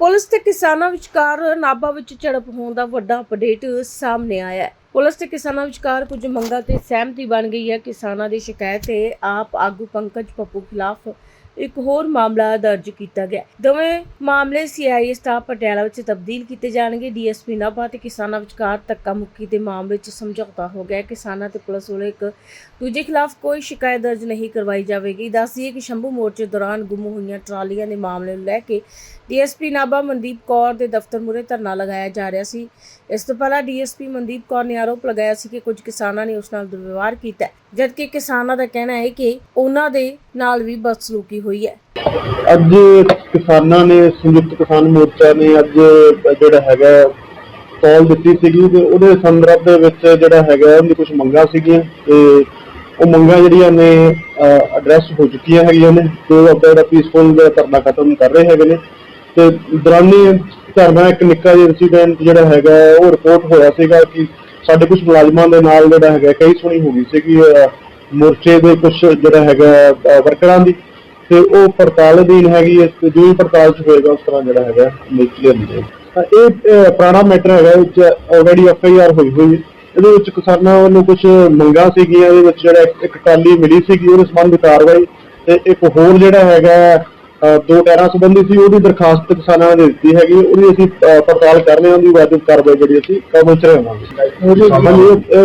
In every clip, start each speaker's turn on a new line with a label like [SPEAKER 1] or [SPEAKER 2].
[SPEAKER 1] Police ਤੇ ਕਿਸਾਨਾਂ ਵਿਚਕਾਰ ਨਾਭਾ ਵਿੱਚ ਝੜਪ ਹੋਣ ਦਾ ਵੱਡਾ ਅਪਡੇਟ ਸਾਹਮਣੇ ਆਇਆ ਹੈ। ਪੁਲਿਸ ਤੇ ਕਿਸਾਨਾਂ ਵਿਚਕਾਰ ਕੁਝ ਮੰਗਾਂ ਤੇ ਸਹਿਮਤੀ ਬਣ ਗਈ ਹੈ। ਕਿਸਾਨਾਂ ਦੀ ਸ਼ਿਕਾਇਤ ਤੇ ਆਪ ਆਗੂ ਪੰਕਜ ਪੱਪੂ ਖਿਲਾਫ ਇੱਕ ਹੋਰ ਮਾਮਲਾ ਦਰਜ ਕੀਤਾ ਗਿਆ। ਦੋਵੇਂ ਮਾਮਲੇ ਸੀਆਈਏ ਸਟਾਫ ਪਟਿਆਲਾ ਵਿੱਚ ਤਬਦੀਲ ਕੀਤੇ ਜਾਣਗੇ। ਡੀਐਸਪੀ ਨਾਭਾ ਤੇ ਕਿਸਾਨਾਂ ਵਿਚਕਾਰ ਧੱਕਾ ਮੁੱਕੀ ਦੇ ਮਾਮਲੇ 'ਚ ਸਮਝੌਤਾ ਹੋ ਗਿਆ। ਕਿਸਾਨਾਂ ਤੇ ਪੁਲਿਸ ਵੱਲੋਂ ਇੱਕ ਦੂਜੇ ਖਿਲਾਫ ਕੋਈ ਸ਼ਿਕਾਇਤ ਦਰਜ ਨਹੀਂ ਕਰਵਾਈ ਜਾਵੇਗੀ। ਦੱਸੀਏ ਕਿ ਸ਼ੰਭੂ ਮੋਰਚੇ ਦੌਰਾਨ ਗੁੰਮ ਹੋਈਆਂ ਟਰਾਲੀਆਂ ਦੇ ਮਾਮਲੇ ਨੂੰ ਲੈ ਕੇ ਡੀਐਸਪੀ ਨਾਭਾ ਮਨਦੀਪ ਕੌਰ ਦੇ ਦਫ਼ਤਰ ਮੂਹਰੇ ਧਰਨਾ ਲਗਾਇਆ ਜਾ ਰਿਹਾ ਸੀ। ਇਸ ਤੋਂ ਪਹਿਲਾਂ ਡੀਐਸਪੀ ਮਨਦੀਪ ਕੌਰ ਨੇ ਆਰੋਪ ਲਗਾਇਆ ਸੀ ਕਿ ਕੁਝ ਕਿਸਾਨਾਂ ਨੇ ਉਸ ਨਾਲ ਦੁਰਵਿਵਹਾਰ ਕੀਤਾ ਜਦਕਿ ਕਿਸਾਨਾਂ ਦਾ ਕਹਿਣਾ ਹੈ ਕਿ ਉਹਨਾਂ ਦੇ ਨਾਲ ਵੀ ਬਦਸਲੂਕੀ ਹੋਈ ਹੈ।
[SPEAKER 2] ਅੱਜ ਕਿਸਾਨਾਂ ਨੇ, ਸੰਯੁਕਤ ਕਿਸਾਨ ਮੋਰਚਾ ਨੇ ਅੱਜ ਜਿਹੜਾ ਹੈਗਾ ਕਾਲ ਦਿੱਤੀ ਸੀਗੀ ਤੇ ਉਹਦੇ ਸੰਦਰਭ ਦੇ ਵਿੱਚ ਜਿਹੜਾ ਹੈਗਾ ਉਹਦੀ ਕੁਝ ਮੰਗਾਂ ਸੀਗੀਆਂ ਤੇ ਉਹ ਮੰਗਾਂ ਜਿਹੜੀਆਂ ਨੇ ਐਡਰੈਸ ਹੋ ਚੁੱਕੀਆਂ ਹੈਗੀਆਂ ਨੇ ਤੇ ਉਹ ਆਪਣਾ ਜਿਹੜਾ ਪੀਸਫੁਲ ਧਰਨਾ ਖਤਮ ਕਰ ਰਹੇ ਹੈਗੇ ਨੇ। ਤੇ ਦੌਰਾਨੀ ਧਰਨਾ ਇੱਕ ਨਿੱਕਾ ਜਿਹਾ ਇਨਸੀਡੈਂਟ ਜਿਹੜਾ ਹੈਗਾ, ਉਹ ਰਿਪੋਰਟ ਹੋਇਆ ਸੀਗਾ ਕਿ ਸਾਡੇ ਕੁਝ ਮੁਲਾਜ਼ਮਾਂ ਦੇ ਨਾਲ ਜਿਹੜਾ ਹੈਗਾ ਕਈ ਸੁਣੀ ਹੋ ਗਈ ਸੀਗੀ ਮੋਰਚੇ ਦੇ ਕੁਝ ਜਿਹੜਾ ਹੈਗਾ ਵਰਕਰਾਂ ਦੀ, ਤੇ ਉਹ ਪੜਤਾਲ ਅਧੀਨ ਹੈਗੀ ਹੈ, ਤੇ ਜਿਵੇਂ ਪੜਤਾਲ ਚ ਹੋਏਗਾ, ਉਸ ਤਰ੍ਹਾਂ ਜਿਹੜਾ ਹੈਗਾ ਨਿਕਲ ਜਾਂਦੀ ਇਹ ਪੁਰਾਣਾ ਮੈਟਰ ਹੈਗਾ ਵਿੱਚ ਆਲਰੇਡੀ ਐਫ ਆਈ ਆਰ ਹੋਈ ਹੋਈ ਹੈ। ਇਹਦੇ ਵਿੱਚ ਕਿਸਾਨਾਂ ਵੱਲੋਂ ਕੁਝ ਮੰਗਾਂ ਸੀਗੀਆਂ, ਇਹਦੇ ਵਿੱਚ ਜਿਹੜਾ ਇੱਕ- ਟਾਲੀ ਮਿਲੀ ਸੀਗੀ, ਉਹਦੇ ਸੰਬੰਧ ਕਾਰਵਾਈ, ਤੇ ਇੱਕ ਹੋਰ ਜਿਹੜਾ ਹੈਗਾ ਦੋ ਟਾਇਰਾਂ ਸੰਬੰਧੀ ਸੀ ਉਹਦੀ ਦਰਖਾਸਤ ਕਿਸਾਨਾਂ ਨੇ ਦਿੱਤੀ ਹੈਗੀ ਉਹਦੀ ਅਸੀਂ ਪੜਤਾਲ ਕਰ ਰਹੇ ਹਾਂ ਉਹਦੀ ਵਾਜਬ ਕਾਰਵਾਈ ਜਿਹੜੀ ਅਸੀਂ ਕਬਲ ਚ ਰਹਾਂਗੇ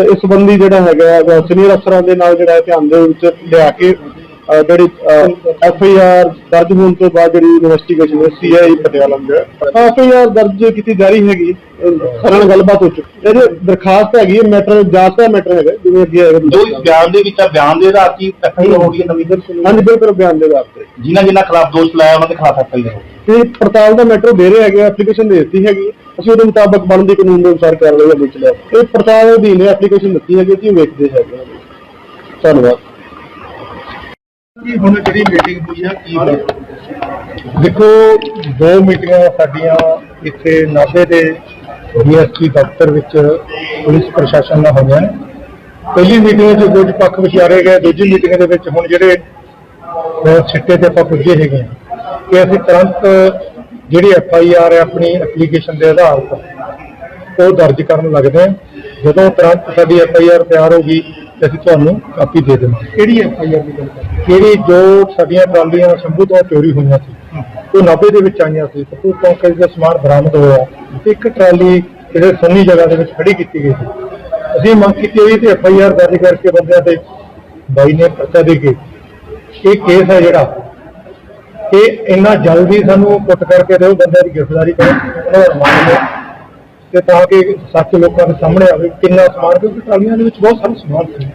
[SPEAKER 2] ਇਸ ਸੰਬੰਧੀ ਜਿਹੜਾ ਹੈਗਾ ਸੀਨੀਅਰ ਅਫਸਰਾਂ ਦੇ ਨਾਲ ਜਿਹੜਾ ਧਿਆਨ ਦੇ ਵਿੱਚ ਲਿਆ ਕੇ ਅਹ ਜਿਹੜੀ ਐਫ ਆਈ ਆਰ ਦਰਜ ਹੋਣ ਤੋਂ ਬਾਅਦ ਜਿਹੜੀ ਇਨਵੈਸਟੀਗੇਸ਼ਨ ਹੈ ਸੀ ਆਈ ਪਟਿਆਲਾ ਦੇ ਐਫ ਆਈ ਆਰ ਦਰਜ ਕੀਤੀ ਜਾ ਰਹੀ ਹੈਗੀ ਸਾਰਿਆਂ ਨਾਲ ਗੱਲਬਾਤ ਹੋ ਚੁੱਕੀ ਇਹਦੇ ਦਰਖਾਸਤ ਹੈਗੀ ਹੈ ਮੈਟਰ ਜਾਂਚ ਦਾ ਮੈਟਰ ਹੈਗਾ ਜਿਵੇਂ ਅੱਗੇ ਹੈਗਾ
[SPEAKER 3] ਜੋ ਇਸ ਬਿਆਨ ਦੇ ਵਿੱਚ ਆ ਬਿਆਨ ਦੇ ਆਧਾਰ ਕੀ ਐਫਆਈਆਰ ਹੋ ਗਈ ਹੈ ਨਵੀਂ।
[SPEAKER 2] ਹਾਂਜੀ ਬਿਲਕੁਲ ਬਿਆਨ ਦੇ ਆਧਾਰ ਤੇ।
[SPEAKER 3] ਜਿਨ੍ਹਾਂ ਜਿਨ੍ਹਾਂ ਖਿਲਾਫ ਦੋਸ਼ ਲਾਇਆ ਉਹਨਾਂ ਦੇ ਖਿਲਾਫ ਐਫਆਈਆਰ ਹੋ
[SPEAKER 2] ਤੇ ਪੜਤਾਲ ਦਾ ਮੈਟਰ ਦੇ ਰਹੇ ਹੈਗੇ ਐਪਲੀਕੇਸ਼ਨ ਦੇ ਦਿੱਤੀ ਹੈਗੀ। ਅਸੀਂ ਉਹਦੇ ਮੁਤਾਬਕ ਬਣਦੀ ਕਾਨੂੰਨ ਦੇ ਅਨੁਸਾਰ ਕਾਰਵਾਈ ਅਮਲ ਚ ਲਿਆ ਇਹ ਪੜਤਾਲ ਦੇ ਅਧੀਨ ਐਪਲੀਕੇਸ਼ਨ ਦਿੱਤੀ ਹੈਗੀ ਉਹ ਵੇਖਦੇ ਹੈਗੇ ਹਾਂ। ਧੰਨਵਾਦ।
[SPEAKER 3] ਕੀ ਹੁਣ ਜਿਹੜੀ ਮੀਟਿੰਗ ਹੋਈ ਆ, ਕੀ
[SPEAKER 4] ਦੇਖੋ, ਦੋ ਮੀਟਿੰਗਾਂ ਸਾਡੀਆਂ ਇੱਥੇ ਨਾਭੇ ਦੇ ਡੀਐਸਪੀ ਦਫ਼ਤਰ ਵਿੱਚ ਪੁਲਿਸ ਪ੍ਰਸ਼ਾਸਨ ਨਾਲ ਹੋਈਆਂ ਪਹਿਲੀ ਮੀਟਿੰਗ 'ਚ ਕੁਝ ਪੱਖ ਵਿਚਾਰੇ ਗਏ, ਦੂਜੀ ਮੀਟਿੰਗ ਦੇ ਵਿੱਚ ਹੁਣ ਜਿਹੜੇ ਸਿੱਟੇ ਤੇ ਆਪਾਂ ਪੁੱਜੇ ਹੈਗੇ ਹਾਂ ਕਿ ਅਸੀਂ ਤੁਰੰਤ ਜਿਹੜੀ ਐਫ ਆਈ ਆਰ ਹੈ ਆਪਣੀ ਐਪਲੀਕੇਸ਼ਨ ਦੇ ਆਧਾਰ ਤੇ ਉਹ ਦਰਜ ਕਰਨ ਲੱਗਦੇ ਹਾਂ। ਜਦੋਂ ਤੁਰੰਤ ਸਾਡੀ ਐਫ ਆਈ ਆਰ ਤਿਆਰ ਹੋ ਗਈ ਤੇ ਅਸੀਂ ਤੁਹਾਨੂੰ ਕਾਪੀ ਦੇ ਦੇਵਾਂਗੇ।
[SPEAKER 3] ਕਿਹੜੀ ਐਫਆਈਆਰ ਦੀ ਗੱਲ ਕਰ
[SPEAKER 4] ਕਿਹੜੀ ਜੋ ਸਾਡੀਆਂ ਟਰਾਲੀਆਂ ਸ਼ੰਭੂ ਤੋਂ ਚੋਰੀ ਹੋਈਆਂ ਸੀ ਉਹ ਨਾਭੇ ਦੇ ਵਿੱਚ ਆਈਆਂ ਸੀ ਪੱਪੂ ਪੰਕਜ ਦਾ ਸਮਾਨ ਬਰਾਮਦ ਹੋਇਆ। ਇੱਕ ਟਰਾਲੀ ਜਿਹੜੇ ਸੰਨੀ ਜਗ੍ਹਾ ਦੇ ਵਿੱਚ ਖੜੀ ਕੀਤੀ ਗਈ ਸੀ। ਅਸੀਂ ਮੰਗ ਕੀਤੀ ਹੋਈ ਤੇ ਐਫ ਆਈ ਆਰ ਦਰਜ ਕਰਕੇ ਬੰਦਿਆਂ ਤੇ ਬਾਈ ਨੇ ਪਰਚਾ ਦੇ ਕੇ ਇਹ ਕੇਸ ਹੈ ਜਿਹੜਾ ਇਹ ਇੰਨਾ ਜਲਦੀ ਸਾਨੂੰ ਪੁੱਟ ਕਰਕੇ ਦਿਓ ਬੰਦਿਆਂ ਦੀ ਗ੍ਰਿਫਤਾਰੀ ਕਰੋ ਉਹਨਾਂ ਦਾ ਰਿਮਾਂਡ ਤੇ ਤਾਂ ਕਿ ਸੱਚ ਲੋਕਾਂ ਦੇ ਸਾਹਮਣੇ ਆਵੇ ਕਿੰਨਾ ਸਮਾਨ ਕਿਉਂਕਿ ਟਰਾਲੀਆਂ ਦੇ ਵਿੱਚ ਬਹੁਤ ਸਾਰਾ ਸਮਾਨ ਸੀ।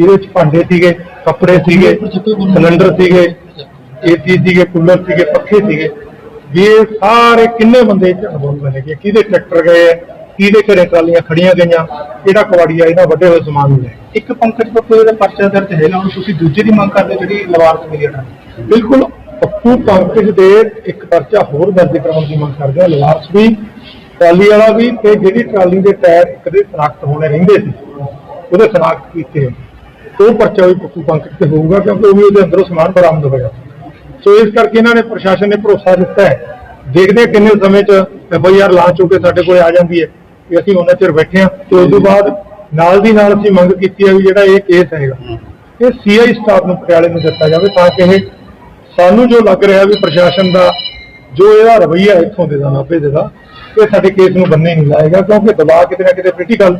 [SPEAKER 4] ਇਹਦੇ ਵਿੱਚ ਭਾਂਡੇ ਸੀਗੇ ਕੱਪੜੇ ਸੀਗੇ ਸਿਲੰਡਰ ਸੀਗੇ ਏਸੀ ਸੀਗੇ ਕੂਲਰ ਸੀਗੇ ਪੱਖੇ ਸੀਗੇ। ਵੀ ਇਹ ਸਾਰੇ ਕਿੰਨੇ ਬੰਦੇ ਚ ਅਨੁਭਵ ਮਿਲੇਗੇ ਕਿਹਦੇ ਟਰੈਕਟਰ ਗਏ ਆ, ਕਿਹਦੇ ਘਰੇ ਟਰਾਲੀਆਂ ਖੜੀਆਂ ਗਈਆਂ? ਕਿਹੜਾ ਕਵਾੜੀਆ ਇਹਨਾਂ ਵੱਡੇ ਹੋਏ ਸਮਾਨ ਨੂੰ ਲੈ
[SPEAKER 3] ਇੱਕ ਪੰਕਜ ਪੱਪੂ ਦਾ ਪਰਚਾ ਦਰਜ ਹੈ ਨਾ ਹੁਣ ਤੁਸੀਂ ਦੂਜੇ ਦੀ ਮੰਗ ਕਰਦੇ ਜਿਹੜੀ ਲਵਾਰਸ ਮਿਲੀ ਹੈ
[SPEAKER 4] ਬਿਲਕੁਲ ਪੱਪੂ ਪੰਕਜ ਦੇ ਇੱਕ ਪਰਚਾ ਹੋਰ ਦਰਜ ਕਰਾਉਣ ਦੀ ਮੰਗ ਕਰਦੇ ਆ। ਲਵਾਰਸ ਵੀ ਟਰਾਲੀ ਵਾਲਾ ਵੀ ਤੇ ਜਿਹੜੀ ਟਰਾਲੀ ਦੇ ਟਾਇਰ ਕਦੇ ਸਨਾਖਤ ਹੋਣੇ ਰਹਿੰਦੇ ਸੀ, ਉਹਦੇ ਸਨਾਖਤ ਕੀਤੇ ਉਹ ਪਰਚਾ ਵੀ ਪੱਪੂ ਪੰਕਜ ਤੇ ਹੋਊਗਾ ਕਿਉਂਕਿ ਉਹ ਵੀ ਉਹਦੇ ਅੰਦਰੋਂ ਸਮਾਨ ਬਰਾਮਦ ਹੋਇਆ। ਸੋ ਇਸ ਕਰਕੇ ਇਹਨਾਂ ਨੇ ਪ੍ਰਸ਼ਾਸਨ ਨੇ ਭਰੋਸਾ ਦਿੱਤਾ ਹੈ। ਦੇਖਦੇ ਕਿੰਨੇ ਸਮੇਂ ਚ ਐਫ ਆਈ ਆਰ ਲਾਂਚ ਹੋ ਕੇ ਸਾਡੇ ਕੋਲ ਆ ਜਾਂਦੀ ਹੈ ਕਿ ਅਸੀਂ ਉਹਨਾਂ ਚਿਰ ਬੈਠੇ ਹਾਂ ਤੇ ਉਸ ਤੋਂ ਬਾਅਦ ਨਾਲ ਦੀ ਨਾਲ ਅਸੀਂ ਮੰਗ ਕੀਤੀ ਹੈ ਵੀ ਜਿਹੜਾ ਇਹ ਕੇਸ ਹੈਗਾ, ਇਹ ਸੀਆਈ ਸਟਾਫ ਨੂੰ ਪਟਿਆਲੇ ਨੂੰ ਦਿੱਤਾ ਜਾਵੇ ਤਾਂ ਕਿ ਇਹ ਸਾਨੂੰ ਜੋ ਲੱਗ ਰਿਹਾ ਵੀ ਪ੍ਰਸ਼ਾਸਨ ਦਾ ਜੋ ਇਹਦਾ ਰਵੱਈਆ ਇੱਥੋਂ ਦੇ ਦਾ, ਨਾਭੇ ਦੇ ਦਾ ਇਹ ਸਾਡੇ ਕੇਸ ਨੂੰ ਬੰਨੇ ਨਹੀਂ ਲਾਏਗਾ ਕਿਉਂਕਿ ਦਬਾਅ ਕਿਤੇ ਨਾ ਕਿਤੇ ਪੋਲੀਟੀਕਲ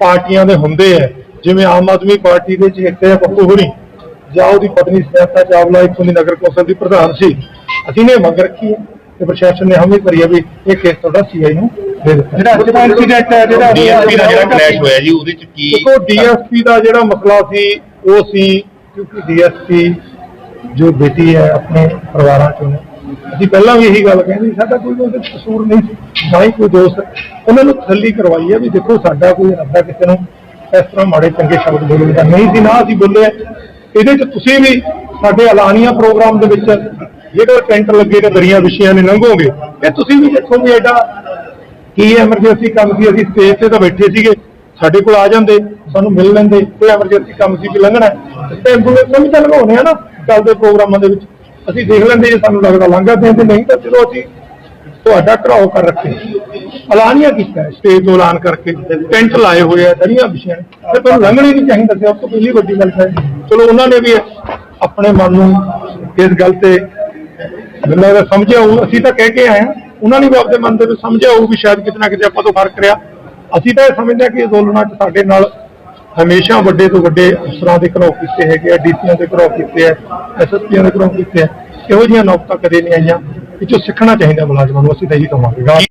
[SPEAKER 4] ਪਾਰਟੀਆਂ ਦੇ ਹੁੰਦੇ ਆ। ਜਿਵੇਂ ਆਮ ਆਦਮੀ ਪਾਰਟੀ ਦੇ ਚੇਤੇ ਆ ਪੱਪੂ ਹੁਣੀ। ਜਾਂ ਉਹਦੀ ਪਤਨੀ ਸਮੈਤਾ ਚਾਵਲਾ ਇੱਥੋਂ ਦੀ ਨਗਰ ਕੌਂਸਲ ਦੀ ਪ੍ਰਧਾਨ ਸੀ। ਅਸੀਂ ਨੇ ਮੰਗ ਰੱਖੀ ਹੈ ਤੇ ਪ੍ਰਸ਼ਾਸਨ ਨੇ ਹਮੇ ਕਰੀ ਹੈ ਵੀ ਇਹ ਕੇਸ ਤੁਹਾਡਾ ਸੀਆਈ ਨੂੰ ਦੇ ਦਿੱਤਾ।
[SPEAKER 3] ਜਿਹੜਾ ਜਿਹੜਾ ਇਨਸੀਡੈਂਟ ਹੈ ਜਿਹੜਾ ਡੀਐਸਪੀ ਦਾ ਜਿਹੜਾ ਕਲੈਸ਼ ਹੋਇਆ ਜੀ ਉਹਦੇ ਚ ਕੀ
[SPEAKER 4] ਦੇਖੋ ਡੀਐਸਪੀ ਦਾ ਜਿਹੜਾ ਮਸਲਾ ਸੀ ਉਹ ਸੀ ਕਿਉਂਕਿ ਡੀਐਸਪੀ ਜੋ ਬੇਟੀ ਹੈ ਆਪਣੇ ਪਰਿਵਾਰਾਂ ਚੋਂ ਨੇ ਅਸੀਂ ਪਹਿਲਾਂ ਵੀ ਇਹੀ ਗੱਲ ਕਹਿੰਦੇ ਸਾਡਾ ਕੋਈ ਉਹਦੇ ਕਸੂਰ ਨਹੀਂ ਸੀ, ਨਾ ਹੀ ਕੋਈ ਦੋਸਤ। ਉਹਨਾਂ ਨੂੰ ਤਸੱਲੀ ਕਰਵਾਈ ਹੈ ਵੀ ਦੇਖੋ ਸਾਡਾ ਕੋਈ ਰੱਬਾ ਕਿਸੇ ਨੂੰ ਇਸ ਤਰ੍ਹਾਂ ਮਾੜੇ ਚੰਗੇ ਸ਼ਬਦ ਬੋਲਣ ਦਾ ਨਹੀਂ ਸੀ, ਨਾ ਅਸੀਂ ਬੋਲੇ ਇਹਦੇ 'ਚ ਤੁਸੀਂ ਵੀ ਸਾਡੇ ਐਲਾਨੀਆਂ ਪ੍ਰੋਗਰਾਮ ਦੇ ਵਿੱਚ ਜਿਹੜਾ ਟੈਂਟ ਲੱਗੇ ਤੇ ਦਰੀਆਂ ਵਿਸ਼ਿਆਂ ਨੇ ਲੰਘੋਗੇ। ਇਹ ਤੁਸੀਂ ਵੀ ਦੇਖੋ ਵੀ ਐਡਾ ਕੀ ਐਮਰਜੈਂਸੀ ਕੰਮ ਸੀ, ਅਸੀਂ ਸਟੇਜ ਤੇ ਤਾਂ ਬੈਠੇ ਸੀਗੇ। ਸਾਡੇ ਕੋਲ ਆ ਜਾਂਦੇ, ਸਾਨੂੰ ਮਿਲ ਲੈਂਦੇ, ਕੋਈ ਐਮਰਜੈਂਸੀ ਕੰਮ ਸੀ ਕਿ ਲੰਘਣਾ। ਤੇ ਐਂਬੂਲੈਂਸ ਵੀ ਤਾਂ ਲਗਾਉਣੇ ਆ ਨਾ, ਚੱਲਦੇ ਪ੍ਰੋਗਰਾਮਾਂ ਦੇ ਵਿੱਚ। ਅਸੀਂ ਦੇਖ ਲੈਂਦੇ ਜੇ ਸਾਨੂੰ ਲੱਗਦਾ ਲਾਂਘਾ ਦੇ ਤੇ ਨਹੀਂ ਤਾਂ ਚਲੋ ਅਸੀਂ ਤੁਹਾਡਾ ਘਰਾਓ ਕਰ ਰੱਖੇ, ਐਲਾਨੀਆਂ ਕੀਤਾ ਸਟੇਜ ਤੋਂ ਐਲਾਨ ਕਰਕੇ, ਟੈਂਟ ਲਾਏ ਹੋਏ ਆ, ਦਰੀਆਂ ਵਿਛੀਆਂ ਨੇ। ਤੇ ਤੁਹਾਨੂੰ ਲੰਘਣਾ ਨਹੀਂ ਚਾਹੀਦਾ ਸੀ ਉਸ ਤੋਂ ਪਹਿਲੀ ਵੱਡੀ ਗੱਲ ਹੈ। ਚਲੋ ਉਹਨਾਂ ਨੇ ਵੀ ਆਪਣੇ ਮਨ ਨੂੰ ਇਸ ਗੱਲ ਤੇ ਮੈਨੂੰ ਲੱਗਦਾ ਸਮਝਿਆ ਹੋਊ। ਅਸੀਂ ਤਾਂ ਕਹਿ ਕੇ ਆਏ ਹਾਂ, ਉਹਨਾਂ ਨੇ ਵੀ ਆਪਣੇ ਮਨ ਦੇ ਵਿੱਚ ਸਮਝਿਆ ਹੋਊ ਵੀ ਸ਼ਾਇਦ ਕਿਤੇ ਨਾ ਕਿਤੇ ਆਪਾਂ ਤੋਂ ਫ਼ਰਕ ਰਿਹਾ। ਅਸੀਂ ਤਾਂ ਇਹ ਸਮਝਦੇ ਹਾਂ ਕਿ ਅੰਦੋਲਨਾਂ 'ਚ ਸਾਡੇ ਨਾਲ ਹਮੇਸ਼ਾ ਵੱਡੇ ਤੋਂ ਵੱਡੇ ਅਫਸਰਾਂ ਦੇ ਘਰੋਂ ਕੀਤੇ ਹੈਗੇ ਆ ਡੀਸੀਆਂ ਦੇ ਘਰੋਂ ਕੀਤੇ ਆ, ਐਸਐਸਪੀਆਂ ਦੇ ਘਰੋਂ ਕੀਤੇ ਆ, ਇਹੋ ਜਿਹੀਆਂ ਨੌਬਤਾਂ ਕਦੇ ਨਹੀਂ ਆਈਆਂ, ਇਹ 'ਚੋਂ ਸਿੱਖਣਾ ਚਾਹੀਦਾ ਮੁਲਾਜ਼ਮਾਂ ਨੂੰ, ਅਸੀਂ ਤਾਂ ਇਹੀ ਕਹਾਂਗੇ।